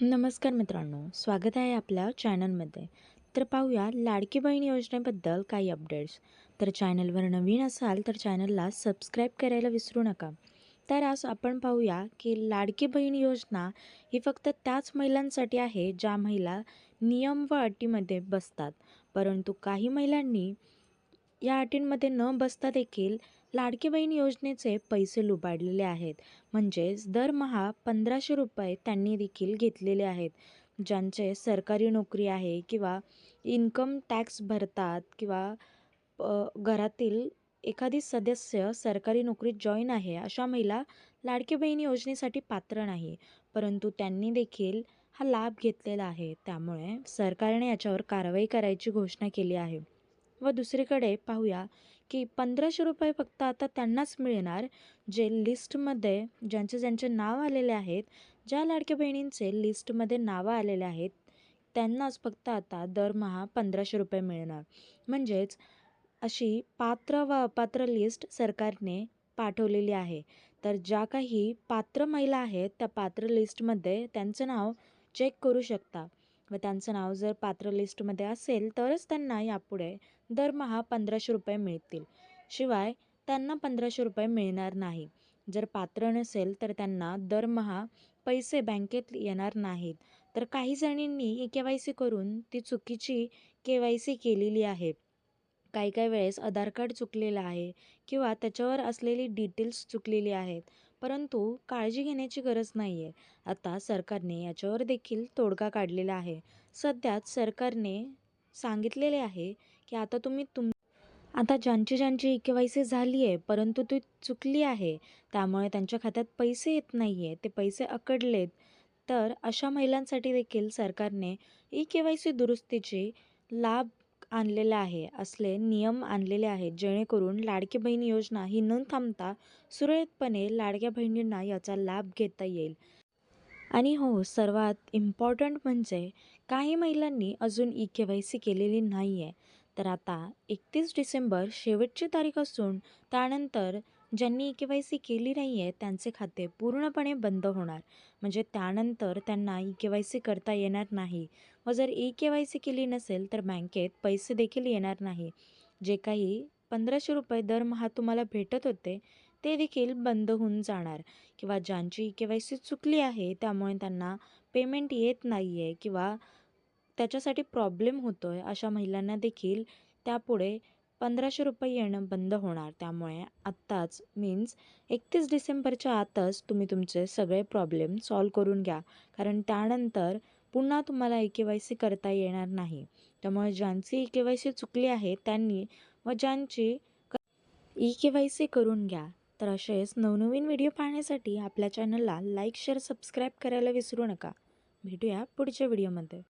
नमस्कार मित्रांनो स्वागत आहे आपल्या चॅनलमध्ये. तर पाहूया लाडकी बहीण योजनेबद्दल काही अपडेट्स तर चॅनलवर नवीन असाल तर चॅनलला सबस्क्राईब करायला विसरू नका. तर आज आपण पाहूया की लाडकी बहीण योजना ही फक्त त्याच महिलांसाठी आहे ज्या महिला नियम व अटीमध्ये बसतात. परंतु काही महिलांनी या अटींमध्ये न बसता देखील लाडकी बहीण योजनेचे पैसे लुबाडलेले आहेत. म्हणजेच दरमहा पंधराशे रुपये त्यांनी देखील घेतलेले आहेत. ज्यांचे सरकारी नोकरी आहे किंवा इन्कम टॅक्स भरतात किंवा घरातील एखादी सदस्य सरकारी नोकरीत जॉईन आहे अशा महिला लाडकी बहीण योजनेसाठी पात्र नाही. परंतु त्यांनी देखील हा लाभ घेतलेला आहे. त्यामुळे सरकारने याच्यावर कारवाई करायची घोषणा केली आहे. व दुसरीकडे पाहूया की पंधराशे रुपये फक्त आता त्यांनाच मिळणार जे लिस्टमध्ये ज्यांचे ज्यांचे नाव आलेले आहेत ज्या लाडक्या बहिणींचे लिस्टमध्ये नावं आलेले आहेत त्यांनाच फक्त आता दरमहा पंधराशे रुपये मिळणार. म्हणजेच अशी पात्र व अपात्र लिस्ट सरकारने पाठवलेली आहे. तर ज्या काही पात्र महिला आहेत त्या पात्र लिस्टमध्ये त्यांचं नाव चेक करू शकता. व त्यांचं नाव जर पात्र लिस्टमध्ये असेल तरच त्यांना यापुढे दरमहा पंधराशे रुपये मिळतील. शिवाय त्यांना पंधराशे रुपये मिळणार नाही. जर पात्र नसेल तर त्यांना दरमहा पैसे बँकेत येणार नाहीत. तर काही जणींनी ई के वाय सी करून ती चुकीची के वाय सी केलेली आहे. काही काही वेळेस आधार कार्ड चुकलेलं आहे किंवा त्याच्यावर असलेली डिटेल्स चुकलेली आहेत. परंतु काळजी घेण्याची गरज नाही आहे आता सरकारने याच्यावर देखील तोडगा काढलेला आहे. सध्याच सरकारने सांगितलेले आहे की आता तुम्ही तुम आता ज्यांची ज्यांची ई के वाय सी झाली आहे परंतु ती चुकली आहे त्यामुळे त्यांच्या खात्यात पैसे येत नाही आहे ते पैसे अकडलेत. तर अशा महिलांसाठी देखील सरकारने ई के वाय सी दुरुस्तीची लाभ आणलेलं आहे असले नियम आणलेले आहेत जेणेकरून लाडकी बहीण योजना ही न थांबता सुरळीतपणे लाडक्या बहिणींना याचा लाभ घेता येईल. आणि हो सर्वात इम्पॉर्टंट म्हणजे काही महिलांनी अजून ई के वाय सी केलेली नाही आहे तर आता एकतीस डिसेंबर शेवटची तारीख असून त्यानंतर ज्यांनी ई के वाय सी केली नाही आहे त्यांचे खाते पूर्णपणे बंद होणार. म्हणजे त्यानंतर त्यांना ई के वाय सी करता येणार नाही. व जर ई के वाय सी केली नसेल तर बँकेत पैसे देखील येणार नाही. जे काही पंधराशे रुपये दरमहा तुम्हाला भेटत होते ते देखील बंद होऊन जाणार. किंवा ज्यांची ई के वाय सी चुकली आहे त्यामुळे त्यांना पेमेंट येत नाही आहे किंवा त्याच्यासाठी प्रॉब्लेम होतो आहे अशा महिलांना देखील त्यापुढे पंधराशे रुपये येणं बंद होणार. त्यामुळे आत्ताच मीन्स एकतीस डिसेंबरच्या आतच तुम्ही तुमचे सगळे प्रॉब्लेम सॉल्व करून घ्या. कारण त्यानंतर पुन्हा तुम्हाला ई के वाय सी करता येणार नाही. त्यामुळे ज्यांची ई के वाय सी चुकली आहे त्यांनी व ज्यांची ई के वाय सी करून घ्या. तर असेच नवनवीन व्हिडिओ पाहण्यासाठी आपल्या चॅनलला लाईक शेअर सबस्क्राईब करायला विसरू नका. भेटूया पुढच्या व्हिडिओमध्ये